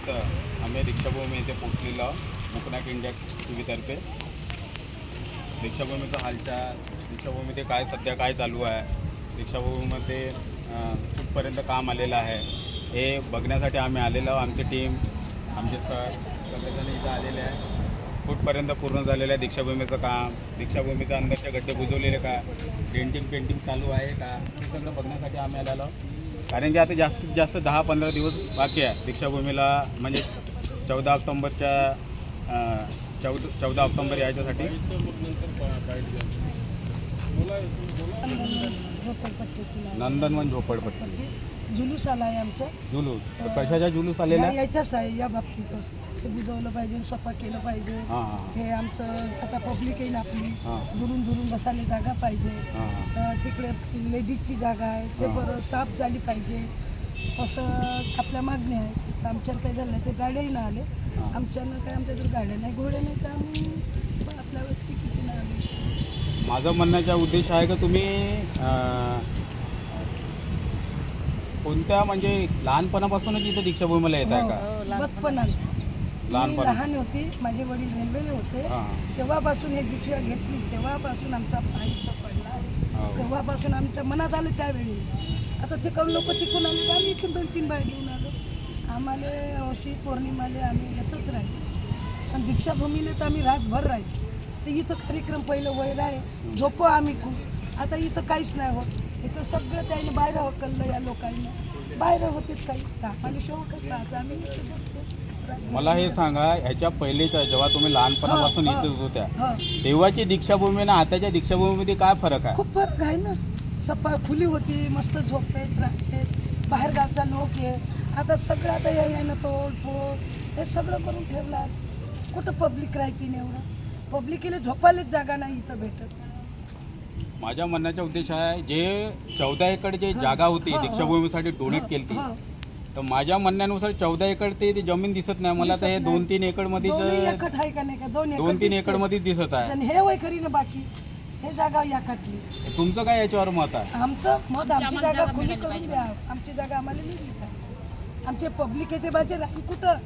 निमित्त आम्ही दीक्षाभूमी येथे पोचलेलो बुकनॅक इंडिया टीव्हीतर्फे. दीक्षाभूमीचा हालचाल दीक्षाभूमीमध्ये काय सध्या काय चालू आहे दीक्षाभूमीमध्ये कुठपर्यंत काम आलेलं आहे हे बघण्यासाठी आम्ही आलेलो आमची टीम आमचे सर सगळेजण इथं आलेले आहे कुठपर्यंत पूर्ण झालेलं आहे दीक्षाभूमीचं काम दीक्षाभूमीच्या अंदरचे गड्डे बुजवलेले का पेंटिंग पेंटिंग चालू आहे का हे सगळं बघण्यासाठी आम्ही आलेलो कारण की आता जास्तीत जास्त दहा पंधरा दिवस बाकी आहे. दीक्षाभूमीला म्हणजे चौदा ऑक्टोंबरच्या चौदा चौदा ऑक्टोंबर याच्यासाठी. झोपडपट्टीची नंदनवन झोपडपट्टी. जुलूस आला आहे आमचा. जुलूस? तर कशाच्या जुलूस आलेला? या- आहे याच्याच आहे या बाबतीतच. हे बुजवलं पाहिजे सफा केलं पाहिजे. हां हां हे. आमचं आता पब्लिक येईल आपली. हां. दुरून दुरून बसायला जागा पाहिजे. हां हां. तिकडे लेडीजची जागा आहे. ते हां. बरं साफ झाली पाहिजे. असं आपल्या मागणी आहे. तर आमच्याला काही झालं नाही ते गाड्याही ना आले. हां. आमच्यानं काय आमच्याकडे गाड्या नाही घोड्या नाही तर आम्ही आपल्या तिकिटीनं आलो माझं म्हणण्याचा उद्देश आहे का तुम्ही अं, कोणत्या म्हणजे लहानपणापासूनच इथं दीक्षाभूमीला येत आहे का? बचपन मी लहानपण. लहान होती माझे वडील रेल्वेले होते. हां. हां तेव्हापासून हे दीक्षा घेतली तेव्हापासून आमचा पाय इथं पडला. आहे. हो. तेव्हापासून आमच्या मनात आलं त्यावेळी. आता ते करून लोक तिकून आले? तर आम्ही इथून दोन तीन बाय घेऊन आलो. आम्हाला औशी पौर्णिमाले आम्ही येतच राहील. पण दीक्षाभूमीला तर आम्ही रातभर राहील. तर इथं कार्यक्रम पहिलं वैर आहे. झोपो आम्ही खूप. आता इथं काहीच नाही होत. इथं सगळं त्याने बाहेर हकललं या लोकांनी. बाहेर होते काही. आम्हाला शोकच राहतो आम्ही इथे बसतो. मला हे सांगा ह्याच्या पहिलेच्या जेव्हा तुम्ही लहानपणापासून. इथेच होत्या तेव्हाची दीक्षाभूमी ना आताच्या दीक्षाभूमीमध्ये काय फरक आहे? खूप फरक आहे ना. सपा खुली होती मस्त झोपेत राहते. बाहेर गावचा लोक आहे. आता सगळं आता या यानं तोड फोड हे सगळं करून ठेवला. कुठं पब्लिक राहते एवढं? पब्लिकेला झोपायलाच जागा नाही इथं भेटत. माझ्या म्हणण्याचा उद्देश आहे जे चौदा एकर जे. जागा होती. दीक्षाभूमीसाठी डोनेट केली. तर माझ्या म्हणण्यानुसार चौदा एकर ते जमीन दिसत नाही. मला तर हे दोन नाही. तीन एकरमध्ये का नाही का? दोन तीन. एकरमध्ये दिसत आहे. आणि हे वय खरी ना बाकी. हे जागा या काटली तुमचं काय याच्यावर मत आहे? आमचं मत आमची जागा खुली करून द्या. आमची जागा आम्हाला पाहिजे. आमचे पब्लिक येते राहून कुठं?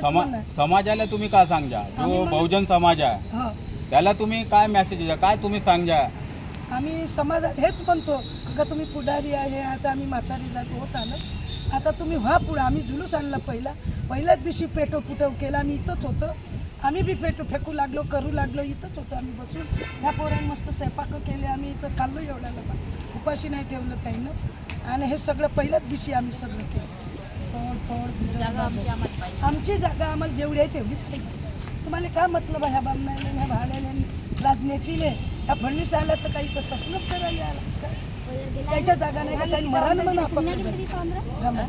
समा. समाजाला तुम्ही काय सांगा जो बहुजन समाज आहे. हो. त्याला तुम्ही काय मेसेज द्या काय तुम्ही सांगा आम्ही समाजात हेच म्हणतो का तुम्ही पुढारी आहे आता आम्ही म्हातारी जातो. होत आलं आता तुम्ही व्हा पुढं. आम्ही जुलूस आणला पहिला. पहिल्याच दिवशी पेटो पुटव केला. आम्ही इथंच होतो. आम्ही बी पेटो फेकू लागलो करू लागलो इथंच होतो आम्ही बसून. ह्या पोरांनी मस्त स्वयंपाक केले. आम्ही इथं खाल्लो एवढ्याला पण. उपाशी नाही ठेवलं काहीनं आणि हे सगळं पहिल्याच दिवशी आम्ही सगळं केलं. आमची जागा आम्हाला जेवढी आहे तेवढी तुम्हाला काय मतलब ह्या बामणाने ह्या भाड्याने राजनीतीने ह्या फडणवीस आला तर काही तर तसलंच करायला आला काय? त्याच्या जागा नाही का? त्यांनी मरानं म्हणा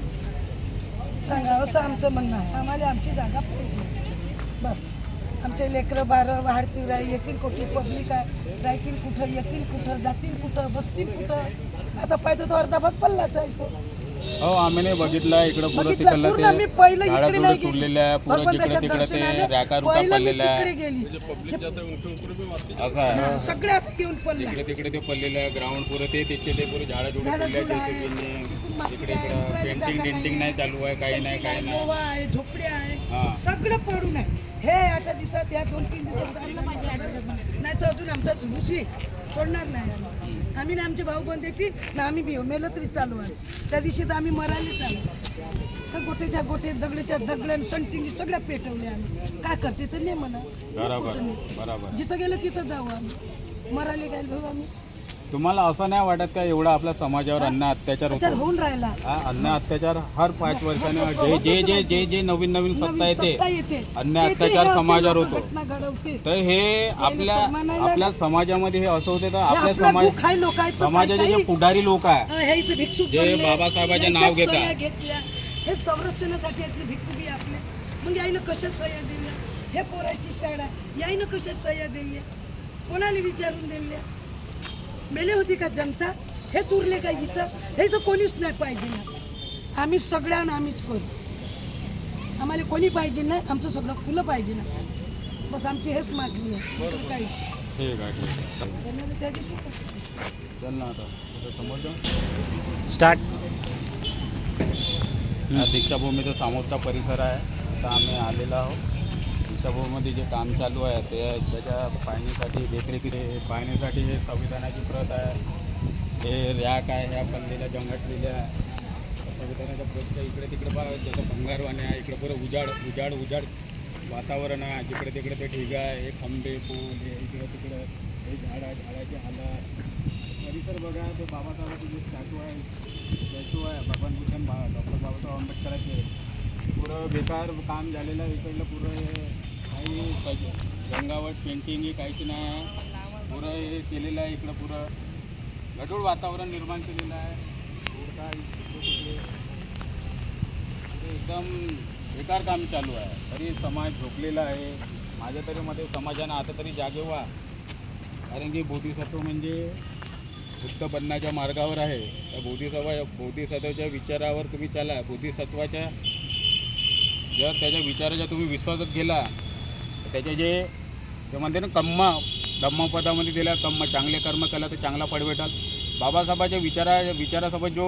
सांगा असं आमचं म्हणणं आहे. आम्हाला आमची जागा पाहिजे. बस. आमचे लेकरं बारं वाढतील राही येतील कुठे? पब्लिक आहे. राहतील कुठं? येतील कुठं? जातील कुठं? बसतील कुठं? आता पाहिजे तो अर्धा भाग आहे. तो हो आम्ही नाही बघितलं इकडं पुरं बघितलं. तिकडलं पूर्ण मी ते पहिलं झाडं इकडे नाही गेली. आहे. पुरं जिकडे भगवंताच्या तिकडे ते दर्शनाला रॅका रुका पहिलं मी पडलेलं तिकडे आहे गेली ते- असं आहे. सगळे आता येऊन पडला. तिकडे तिकडे ते पडलेलं आहे. ग्राउंड पुरं ते तिथे ते पुरे झाडं झुडं आहे. इकडं पेंटिंग डेंटिंग नाही चालू आहे काही नाही काही नाही. गोवा आहे झोपड्या आहे. हां. सगळं पडून आहे. हे आठ दिवसात या दोन तीन दिवसात चाललं नाही तर अजून आमचा झुलूसी सोडणार नाही आम्ही. आम्ही ना आमचे भाऊ बंद येतील ना आम्ही बी मेलं तरी चालू आहे. त्या दिवशी तर आम्ही मरायला चालू तर गोटेच्या गोटे दगडीच्या दगड संटिंगी सगळ्या पेटवल्या आम्ही. काय करते तर नाही म्हणा. बरोबर बरोबर. जिथं गेलं तिथं जाऊ आम्ही. मरायला काय भाऊ आम्ही. तुम्हाला असं नाही वाटत का एवढा आपल्या समाजावर अन्न अत्याचार होतो? होऊन राहिला. हा, अन्न अत्याचार हर पाच वर्षाने जे जे जे जे जे नवीन नवीन सत्ता नवीन येते सत्ता येते. अन्य ते- ते अत्याचार हे असे समाजावर लोकं होतो. घटना घडवते. तर हे आपल्या आपल्या समाजामध्ये हे असं होते तर हे आपल्या आपला समाज भूक आहे लोक आहेत पण समाजाचे काही- जे पुढारी लोक आहे हा, हे इथे भिक्षुक जे बनले, बाबासाहेबाचे नाव घेतात. सह्या घेतल्या. हे संरक्षणासाठी भिक्खू बी आपले. मग याईनं कशा सह्या दिल्या? हे पोराची शाळा. याईनं कशा सह्या दिल्या? कोणाला विचारून दिल्या? मेले होती का जनता? हेच उरले का इथं? हे तर कोणीच नाही पाहिजे ना. आम्ही सगळ्यांना आम्हीच करू. आम्हाला कोणी पाहिजे नाही आमचं सगळं खुलं पाहिजे ना. बस आमची हेच मागणी आहे. काही ठीक आहे ठीक आहे त्यांना त्या दिवशी कसं? चल ना आता. स्टार्ट दीक्षाभूमीचा समोरचा परिसर आहे. आता आम्ही आलेलो आहोत. सभोमध्ये जे काम चालू आहे ते त्याच्या पाहण्यासाठी देखरेखी पाहण्यासाठी हे संविधानाची प्रत आहे. हे रॅक आहे ह्या बनलेल्या जंगटलेल्या संविधानाच्या प्रतच्या इकडे तिकडे बघा जसं भंगारवाने आहे इकडे पुरं उजाड उजाड उजाड वातावरण आहे. जिकडे तिकडे ते ढिगा आहे हे खंबे पूल हे इकडे तिकडे हे झाड आहे झाडाची हालत परिसर बघा ते बाबासाहेबांचे जे स्टॅच्यू आहे स्टॅच्यू आहे भगवान भूषण बा डॉक्टर बाबासाहेब आंबेडकरांचे. पुरं बेकार काम झालेलं आहे इकडलं पुरं हे रंगावट पेंटिंग हे काहीच नाही आहे. पुरं हे केलेलं आहे इकडं पुरं. गढूळ वातावरण निर्माण केलेलं आहे. हे एकदम बेकार काम चालू आहे. तरी समाज झोपलेला आहे. माझ्या तरी मध्ये समाजानं आता तरी जागे व्हा. कारण की बोधिसत्व म्हणजे बुद्ध बनण्याच्या मार्गावर आहे. त्या बोधिसत्वा बोधिसत्वाच्या विचारावर तुम्ही चाला. बोधिसत्वाच्या जर त्याच्या विचाराच्या तुम्ही विश्वासात गेला त्याचे जे जे म्हणते ना कम्मा धम्मपदामध्ये दिला कम्मा चांगले कर्म केला तर चांगला फळ भेटाल. बाबासाहेबाच्या विचारा विचारासोबत जो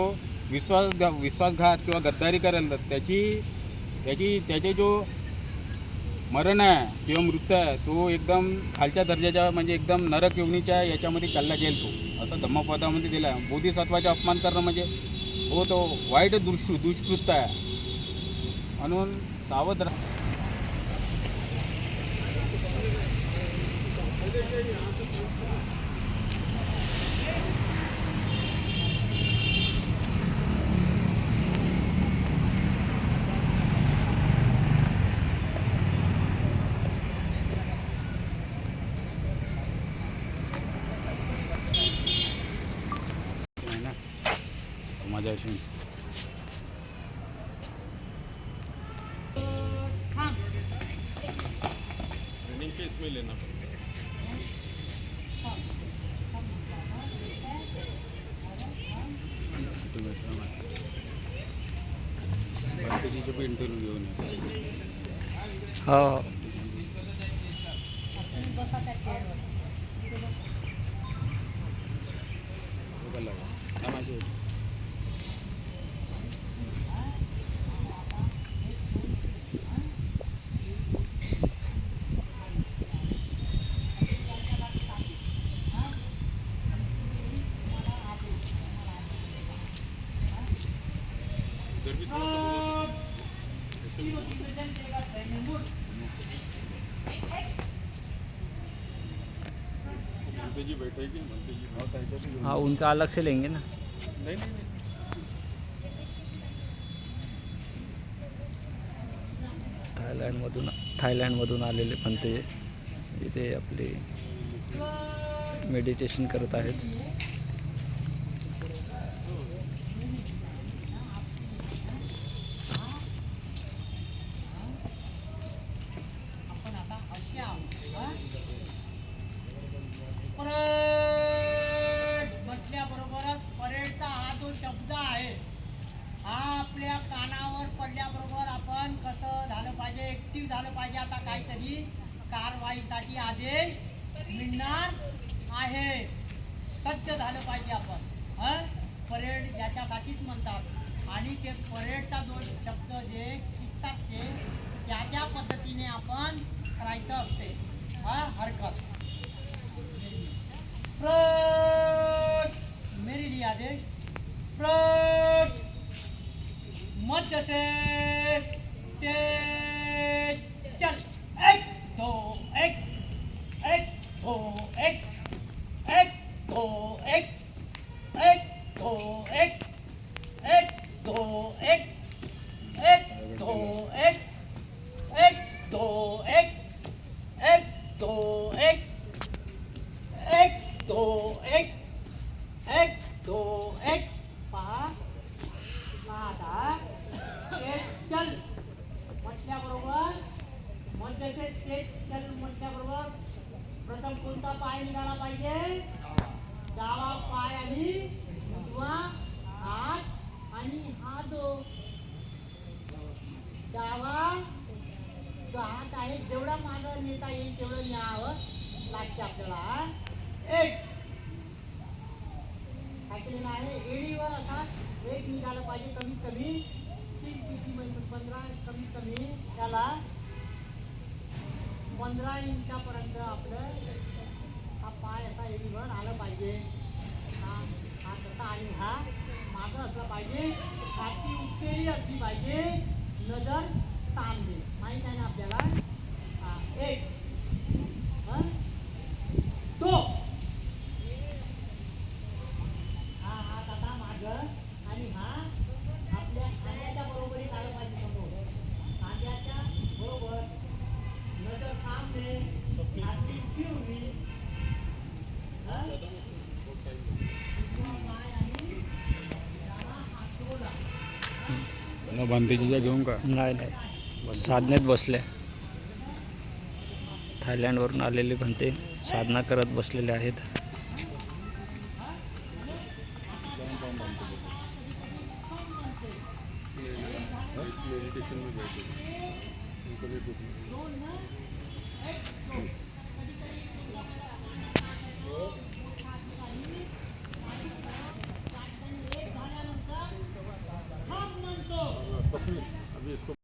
विश्वास विश्वासघात किंवा गद्दारी करेल तर त्याची त्याची त्याचे जो मरण आहे किंवा मृत्यू आहे तो एकदम खालच्या दर्जाच्या म्हणजे एकदम नरक योनीच्या याच्यामध्ये चालला जाईल तो. असं धम्मपदामध्ये दिला आहे. बोधिसत्वाचा अपमान करणं म्हणजे हो तो वाईट दुष् दुष्कृत्य आहे. म्हणून सावध राहा. મજા છે रनिंग के इसमें लेना पड़ेगा इंटरव्ह्यू घेऊन येतो हो. हो। हाँ उनका अलग से लेंगे ना। नाही नाही नाही. थायलंडमधून थायलंडमधून आलेले पण ते इथे आपले मेडिटेशन करत आहेत परेड म्हटल्याबरोबरच परेडचा हा जो शब्द आहे हा आपल्या कानावर पडल्याबरोबर आपण कसं झालं पाहिजे ऍक्टिव्ह झालं पाहिजे आता काहीतरी. कारवाईसाठी आदेश मिळणार आहे. सज्ज झालं पाहिजे आपण हं? परेड याच्यासाठीच म्हणतात. आणि ते परेडचा जो शब्द जे शिकतात ते त्या त्या पद्धतीने आपण करायचं असते. हा? हरकत. फ्रंट मेरी लिया आदेश फ्रंट मध्य से ते chân x tổ x x tổ x x tổ x x tổ x म्हणते तेच चल म्हटल्याबरोबर प्रथम कोणता पाय निघाला पाहिजे? डावा पाय आणि उजवा हात आणि हा दो डावा जो हात आहे जेवढा माग नेता येईल तेवढं न्यावं लागते आपल्याला. एक. ऐकलेलं आहे? एडीवर असा एक निघालं पाहिजे कमीत कमी. तीन किती म्हणजे पंधरा कमीत कमी त्याला पंधरा इंचापर्यंत आपलं हा पाय असा एरीवर आलं पाहिजे. हा हा तसा आणि हा. मागं असला पाहिजे. छाती उठलेली असली पाहिजे. नजर सामने माहीत आहे ना आपल्याला? हा एक हा तो हा हा तसा मागं आणि हा आपल्या खांद्याच्या बरोबरीत आलं पाहिजे समोर खांद्याच्या बरोबर नजर सामने छाती फिरवी हा? उजवा पाय आणि डावा हात जोडा. मग भंतीजीच्या घेऊन का? नाही नाही. साधनेत बसले. थायलंडवरून आलेले भंते साधना करत बसलेले आहेत. दोन ना Thank you.